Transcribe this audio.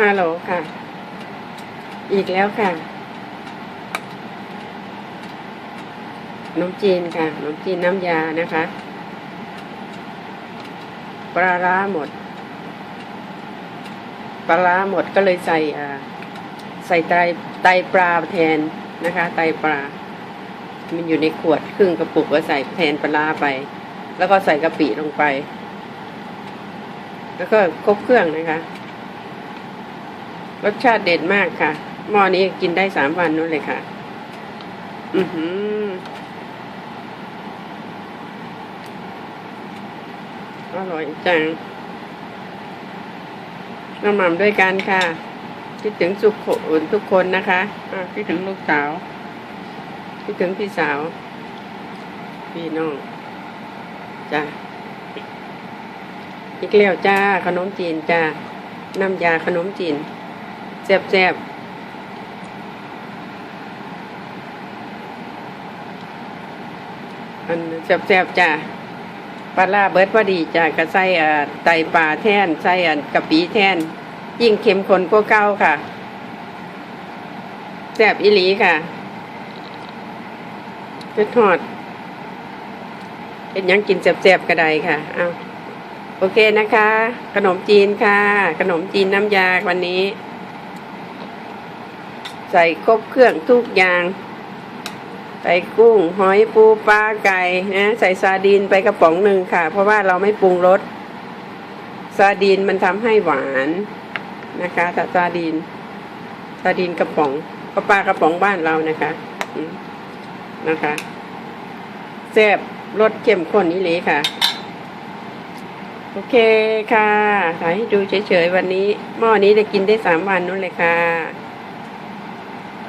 ฮัลโหลค่ะ อีกแล้วค่ะขนมจีนค่ะขนมจีนน้ำยานะคะ ปลาร้าหมด ปลาร้าหมดก็เลยใส่อ่าใส่ไตไตปลาแทนนะคะ ไตปลา มันอยู่ในขวดครึ่งกระปุกก็ใส่แทนปลาร้าไป แล้วก็ใส่กะปิลงไป แล้วก็ครบเครื่องนะคะ รสชาติเด็ดมากค่ะ หม้อนี้กินได้สามวันนู้นเลยค่ะ อือหืออร่อยจังน้ำหม่ำด้วยกันค่ะ คิดถึงสุขนทุกคนนะคะอะคิดถึงลูกสาว คิดถึงพี่สาว พี่น้อง จ้าอีกแล้วจ้า ขนมจีนจ้า น้ำยาขนมจีน แซ่บแซ่บอันแซ่บแซ่บจ้าปลาล่าเบิร์ดพอดีจ้าก็ใส่อ่าไตปลาแท่นใส่อันกะปิแท่น ยิ่งเข้มข้นกว่าเก้าค่ะแซ่บอีหลีค่ะเป็ดทอดเป็นยังกินแซ่บๆก็ได้ค่ะเอาโอเคนะคะ ขนมจีนค่ะ ขนมจีนน้ำยาวันนี้ ใส่ครบเครื่องทุกอย่าง ใส่กุ้ง หอยปูปลาไก่นะใส่ซาดีนไปกระป๋องหนึ่งค่ะ เพราะว่าเราไม่ปรุงรสซาดีนมันทำให้หวานนะคะแต่ซาดีนซาดีนกระป๋องก็ปลากระป๋องบ้านเรานะคะนะคะแซ่บรสเข้มข้นนี่เลยค่ะ โอเคค่ะถ่ายให้ดูเฉยๆวันนี้ หม้อนี้จะกินได้สามวันนู้นเลยค่ะ